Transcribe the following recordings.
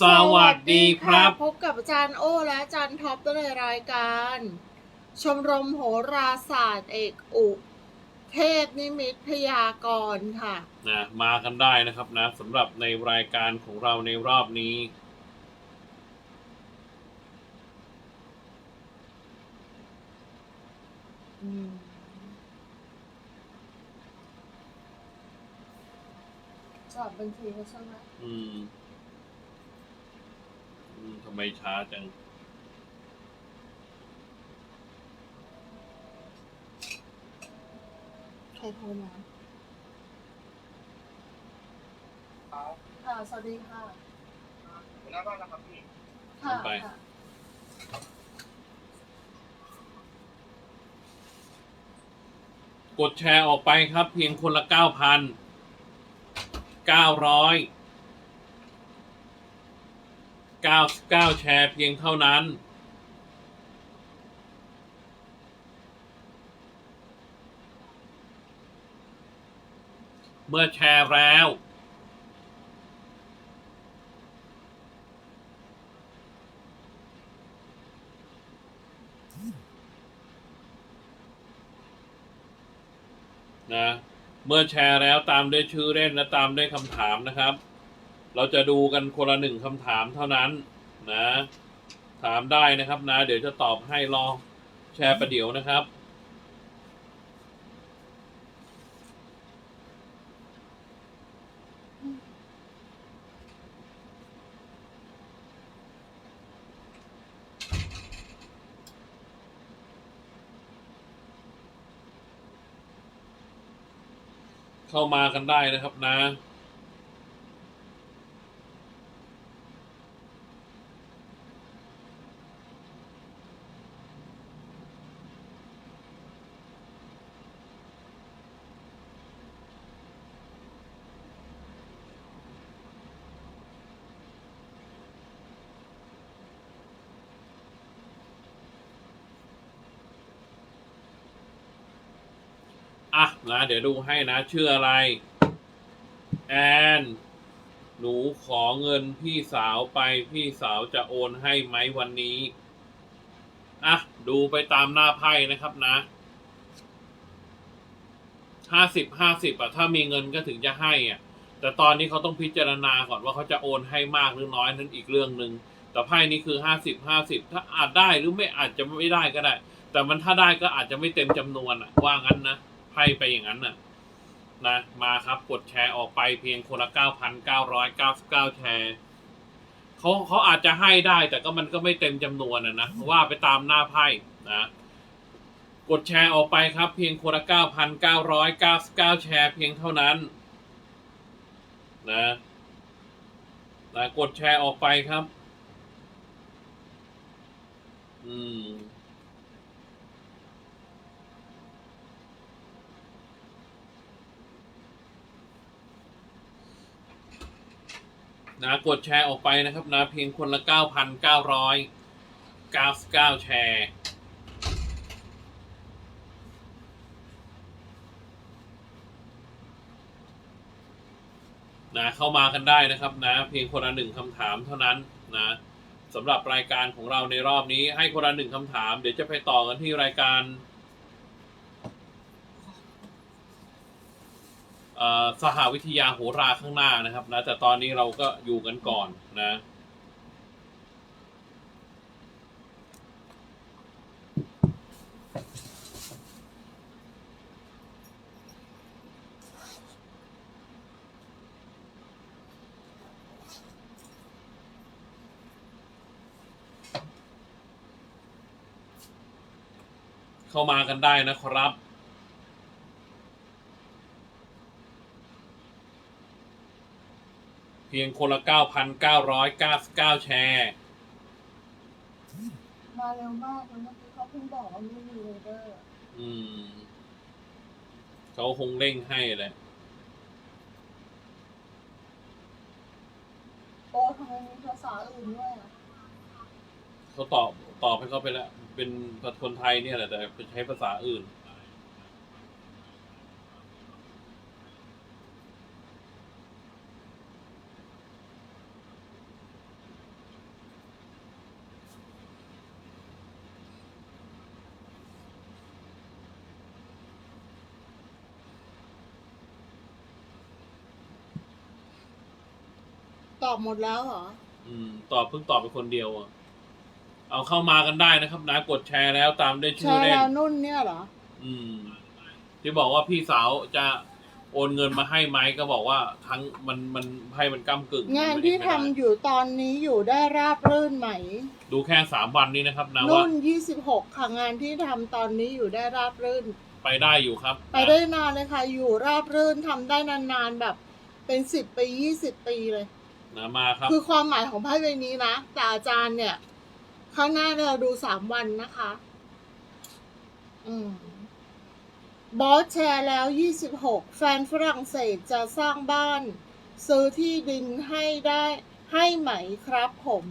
สวัสดีครับ พบกับอาจารย์โอและอาจารย์ท็อปในรายการ ชมรมโหราศาสตร์เอกอุ เทพนิมิตพยากรณ์ค่ะนะมากันได้นะครับนะสำหรับในรายการของเราในรอบนี้ อืมสอบบัญชีเขาใช่ไหมอืมอืมทำ ไมช้าจัง ใครโทรมาค่ะสวัสดีค่ะ หัวหน้าบ้านนะครับพี่ ค่ะไป ค่ะกดแชร์ออกไปครับ เพียงคนละเก้าพันเก้าร้อย เก้าเก้าแชร์เพียงเท่านั้น เมื่อแชร์แล้ว นะ เมื่อแชร์แล้วตามด้วยชื่อเล่นและตามด้วยคำถามนะครับ เราจะดูกันคนละหนึ่งคำถามเท่านั้นนะ ถามได้นะครับนะ เดี๋ยวจะตอบให้รอแชร์ประเดี๋ยวนะครับเข้ามากันได้นะครับนะ อะนะ เดี๋ยวดูให้นะ ชื่ออะไร แอน หนูขอเงินพี่สาวไปพี่สาวจะโอนให้ไหมวันนี้ อะ ดูไปตามหน้าไพ่นะครับนะห้าสิบห้าสิบอะถ้ามีเงินก็ถึงจะให้อะ แต่ตอนนี้เขาต้องพิจารณาก่อนว่าเขาจะโอนให้มากหรือน้อยนั้นอีกเรื่องหนึ่งแต่ไพ่นี้คือห้าสิบห้าสิบถ้าอาจได้หรือไม่อาจจะไม่ได้ก็ได้ แต่มันถ้าได้ก็อาจจะไม่เต็มจำนวนอะว่างั้นนะ พ่ไปอย่างนั้นน่ะนะมาครับกดแชร์ออกไปเพียงคนละเก้าพันเก้าร้อยเก้าสิบเก้าแชร์เขาเขาอาจจะให้ได้ แต่ก็มันก็ไม่เต็มจำนวนนะนะว่าไปตามหน้าไพ่นะกดแชร์ออกไปครับ เพียงคนละเก้าพันเก้าร้อยเก้าสิบเก้าแชร์เพียงเท่านั้นนะนะกดแชร์ออกไปครับ อืม นะกดแชร์ออกไปนะครับนะเพียงคนละ 9,999 แชร์นะเข้ามากันได้นะครับนะเพียงคนละหนึ่งคำถามเท่านั้นนะสำหรับรายการของเราในรอบนี้ให้คนละหนึ่งคำถาม เดี๋ยวจะไปต่อกันที่รายการเอ่อ สหวิทยาโหราข้างหน้านะครับนะแต่ตอนนี้เราก็อยู่กันก่อนนะเข้ามากันได้นะครับ เพียงคนละ 9,999 แชร์ มาเร็วมากเลยเมื่อกี้เขาเพิ่งบอกว่าไม่มีเลยเด้ออืม เขาคงเร่งให้แหละ โอ้ทำไมมีภาษาอื่นด้วยอะเขาตอบตอบให้เขาไปแล้ว เป็นคนไทยเนี่ยแหละแต่ใช้ภาษาอื่น ตอบหมดแล้วเหรอ อืม ตอบเพิ่งตอบไปคนเดียวอะเอาเข้ามากันได้นะครับนะกดแชร์แล้วตามด้วยแชชื่อร์เล่น แล้วนุ่นเนี่ยเหรอ อืม ที่บอกว่าพี่สาวจะโอนเงินมาให้ไหมก็บอกว่าทั้งมันมันให้มันก้ากึ่งงานมัที่ไม่ทำได้อยู่ตอนนี้อยู่ได้ราบรื่นไหม ดูแค่สามวันนี้นะครับนะว่านุ่นยี่สิบหกค่ะงานที่ทำตอนนี้อยู่ได้ราบรื่น ไปได้อยู่ครับไปได้นานเลยค่ะ อยู่ราบรื่นทำได้นานๆแบบเป็นสิบปียี่สิบปีเลย นะมาครับ คือความหมายของไพ่ใบนี้นะ แต่อาจารย์เนี่ย ข้างหน้าเราดูสามวันนะคะ อืมบอสแชร์แล้วยี่สิบหกแฟนฝรั่งเศสจะสร้างบ้าน ซื้อที่ดินให้ได้ให้ไหมครับผม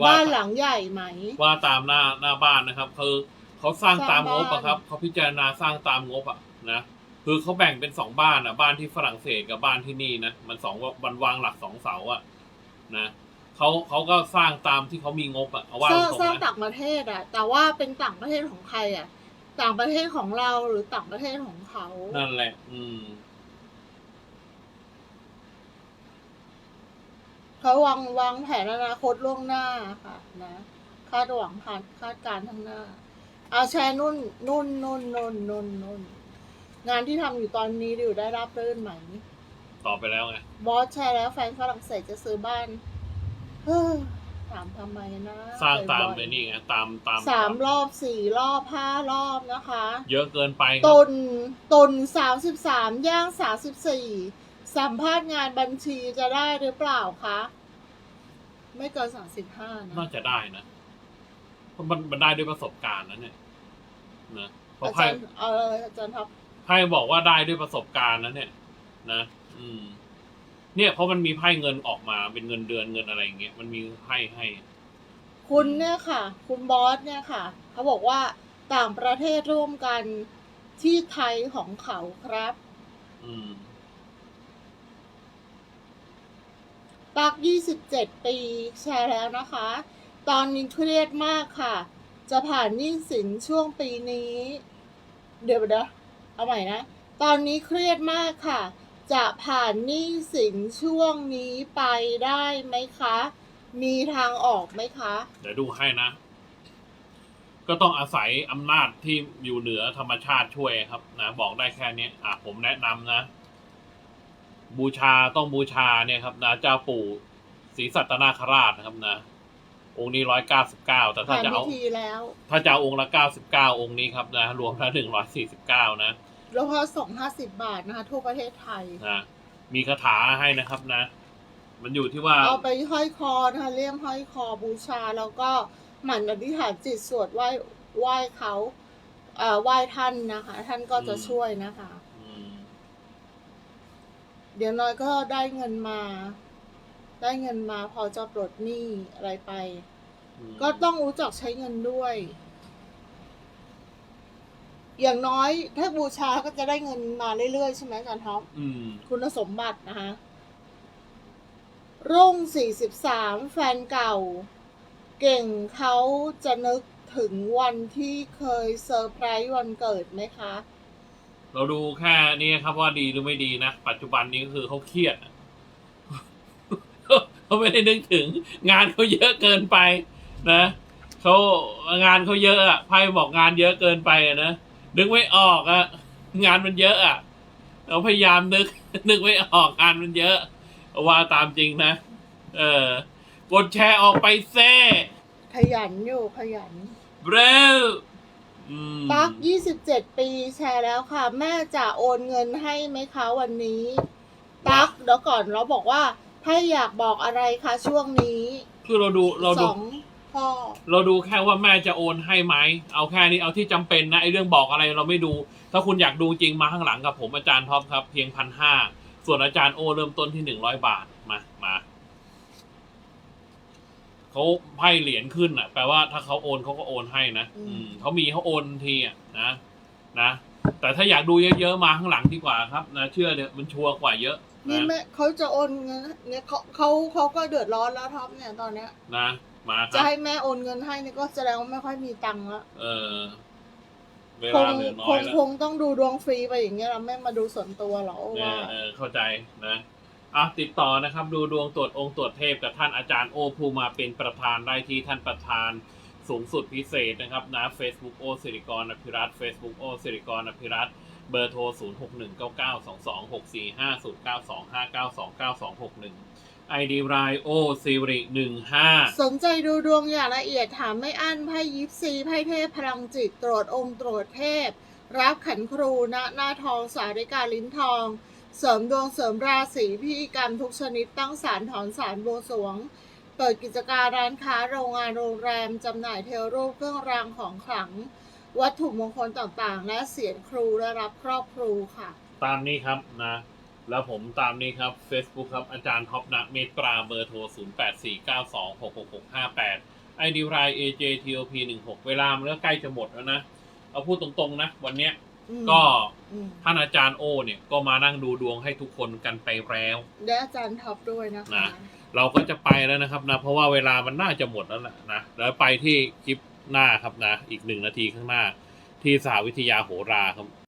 ว่า บ้านหลังใหญ่ไหม ว่าตามหน้าหน้าบ้านนะครับ คือเขาสร้างตามงบอะครับสร้างบ้านเขาพิจารณาสร้างตามงบอะนะ คือเขาแบ่งเป็นสองบ้านอะบ้านที่ฝรั่งเศสกับบ้านที่นี่นะมันสองวันวางหลักสองเสาอะนะเขาเขาก็สร้างตามที่เขามีงบอะเอาว่าสร้างตรงสร้างๆนะต่างประเทศอะแต่ว่าเป็นต่างประเทศของใครอะต่างประเทศของเราหรือต่างประเทศของเขานั่นแหละ อืมเขาวางวางแผนอนาคตล่วงหน้าค่ะ นะคาดหวังคาดคาดการณ์ข้างหน้า เอาแชร์นุ่นนุ่นนุ่นนุ่นนุ่นนุ่น งานที่ทำอยู่ตอนนี้อยู่ได้รับรื่นไหม ตอบไปแล้วไง บอสแชร์แล้วแฟนฝรั่งเศสจะซื้อบ้าน เฮ้อถามทำไมนะสร้างตามบ่ไปอยๆนี่ไงตามตาม สามรอบสี่รอบห้ารอบนะคะ เยอะเกินไปครับตุนตุนสามสิบสามย่างสามสิบสี่สัมภาษณ์งานบัญชีจะได้หรือเปล่าคะ ไม่เกินสามสิบห้านะน่าจะได้นะเพราะมันมันได้ด้วยประสบการณ์นะเนี่ยนะเพราะอาไพ่จารย์เอออาจารย์ท็อป ไพ่บอกว่าได้ด้วยประสบการณ์นะเนี่ย นะ อืม เนี่ยเพราะมันมีไพ่เงินออกมาเป็นเงินเดือนเงินอะไรอย่างเงี้ยมันมีไพ่ให้ คุณเนี่ยค่ะ คุณบอสเนี่ยค่ะ เขาบอกว่าต่างประเทศร่วมกันที่ไทยของเขาครับ อืมตักยี่สิบเจ็ดปีแชร์แล้วนะคะ ตอนนี้เครียดมากค่ะ จะผ่านหนี้สินช่วงปีนี้ เดี๋ยวเดี๋ยว เอาใหม่นะ ตอนนี้เครียดมากค่ะ จะผ่านหนี้สินช่วงนี้ไปได้ไหมคะ มีทางออกไหมคะ เดี๋ยวดูให้นะ ก็ต้องอาศัยอำนาจที่อยู่เหนือธรรมชาติช่วยครับนะบอกได้แค่นี้อะผมแนะนำนะ บูชาต้องบูชาเนี่ยครับนะเจ้าปู่ศรีสัตนาคราชนะครับนะ องค์นี้ร้อยเก้าสิบเก้าแต่ถ้าผ่านจะพิเอา ธีแล้ว ถ้าจะเอาองค์ละเก้าสิบเก้าองค์นี้ครับนะ รวมแล้วหนึ่งร้อยสี่สิบเก้านะ แล้วพอส่งห้าสิบบาทนะคะทั่วประเทศไทย นะมีคาถาให้นะครับนะ มันอยู่ที่ว่า เอาไปห้อยคอนะคะเลี่ยมห้อยคอบูชาแล้วก็หมั่นอธิษฐานจิตสวดไหว้ไหว้เขาเอ่อไหว้ท่านนะคะ ท่านก็จะอืม ช่วยนะคะ อืมเดี๋ยวน้อยก็ได้เงินมา ได้เงินมาพอจะปลดหนี้อะไรไปอืมก็ต้องรู้จักใช้เงินด้วย อย่างน้อยถ้าบูชาก็จะได้เงินมาเรื่อยๆใช่ไหมอาจารย์ท็อปอืมคุณสมบัตินะคะรุ่ง43แฟนเก่า เก่งเขาจะนึกถึงวันที่เคยเซอร์ไพรส์วันเกิดไหมคะ เราดูแค่นี้ครับว่าดีหรือไม่ดีนะ ปัจจุบันนี้ก็คือเขาเครียดอะ เขาไม่ได้นึกถึง งานเขาเยอะเกินไป นะเขางานเขาเยอะอะไพ่บอกงานเยอะเกินไปอะนะนึกไม่ออกอะงานมันเยอะอะเราพยายามนึก นึกไม่ออกงานมันเยอะ ว่าตามจริงนะเออกดแชร์ออกไปเซ่ขยันอยู่ขยันเร็วอืมปัก27ปีแชร์แล้วค่ะ แม่จะโอนเงินให้ไหมคะวันนี้ตักเดี๋ยวก่อนเราบอกว่า ถ้าอยากบอกอะไรคะช่วงนี้คือเราดูเราสดูองพ่อเราดูแค่ว่าแม่จะโอนให้ไหมเอาแค่นี้เอาที่จำเป็นนะไอ้เรื่องบอกอะไรเราไม่ดู ถ้าคุณอยากดูจริงมาข้างหลังกับผมอาจารย์ท็อปครับเพียงพันห้าส่วนอาจารย์โอเริ่มต้นที่หนึ่งร้อยบาทมามาเขาไพ่เหรียญขึ้นอะแปลว่าถ้าเขาโอนเขาก็โอนให้นะอืมเขามีเขาโอนทีอะนะนะแต่ถ้าอยากดูเยอะๆมาข้างหลังดีกว่าครับนะเชื่อเนี่ยมันชัวร์กว่าเยอะ นี่นะแม่เขาจะโอนเงินเนี่ยเขาเขาเขาก็เดือดร้อนแล้วท็อปเนี่ยตอนเนี้ย นะมาคจะรับให้แม่โอนเงินให้เนี่ยก็แสดงว่าไม่ค่อยมีตังค์ละเออเวคลางเหลือน้คอยงแล้ว คงต้องดูดวงฟรีไปอย่างเงี้ยเราไม่มาดูส่วนตัวหรอเอว่าอเออเข้าใจนะอะติดต่อนะครับ ดูดวงตรวจองค์ตรวจเทพกับท่านอาจารย์โอภูมาเป็นประธานได้ที่ท่านประธานสูงสุดพิเศษนะครับนะ Facebook โอสิริกรอภิรัตน์ Facebook โอสิริกรอภิรัตน์ เบอร์โทร 0 6 1 9 9 2 2 6 4 5 0 9 2 5 9 2 9 2 6 1 ID รายโอสิริ15สนใจดูดวงอย่างละเอียดถามไม่อั้นไพ่ยิปซีไพ่เทพพลังจิตตรวจองค์ตรวจเทพ รับขันครูณหน้าทองสาริกาลิ้นทอง เสริมดวงเสริมราศีพิธีกรรมทุกชนิดตั้งศาลถอนศาลบสวง เปิดกิจการร้านค้าโรงงานโรงแรมจำหน่ายเทวรูปเครื่องรางของขลัง วัตถุมงคลต่างๆ และเสียงครูและรับครอบครูค่ะ ตามนี้ครับนะ แล้วผมตามนี้ครับ Facebook ครับ อาจารย์ท็อปนะเมตตราเบอร์โทร 0 8 4 9 2 6 6 6 5 8 ID ราย AJTOP 1 6 เวลามันก็ใกล้จะหมดแล้วนะ เอาพูดตรงๆนะ วันเนี้ยอืมก็อืมท่านอาจารย์โอเนี่ยก็มานั่งดูดวงให้ทุกคนกันไปแล้วและอาจารย์ท็อปด้วยนะคะนะเราก็จะไปแล้วนะครับนะ เพราะว่าเวลามันน่าจะหมดแล้วแหละนะแล้วไปที่คลิป หน้าครับนะ อีกหนึ่งนาทีข้างหน้า ที่สาวิทยาโหราครับ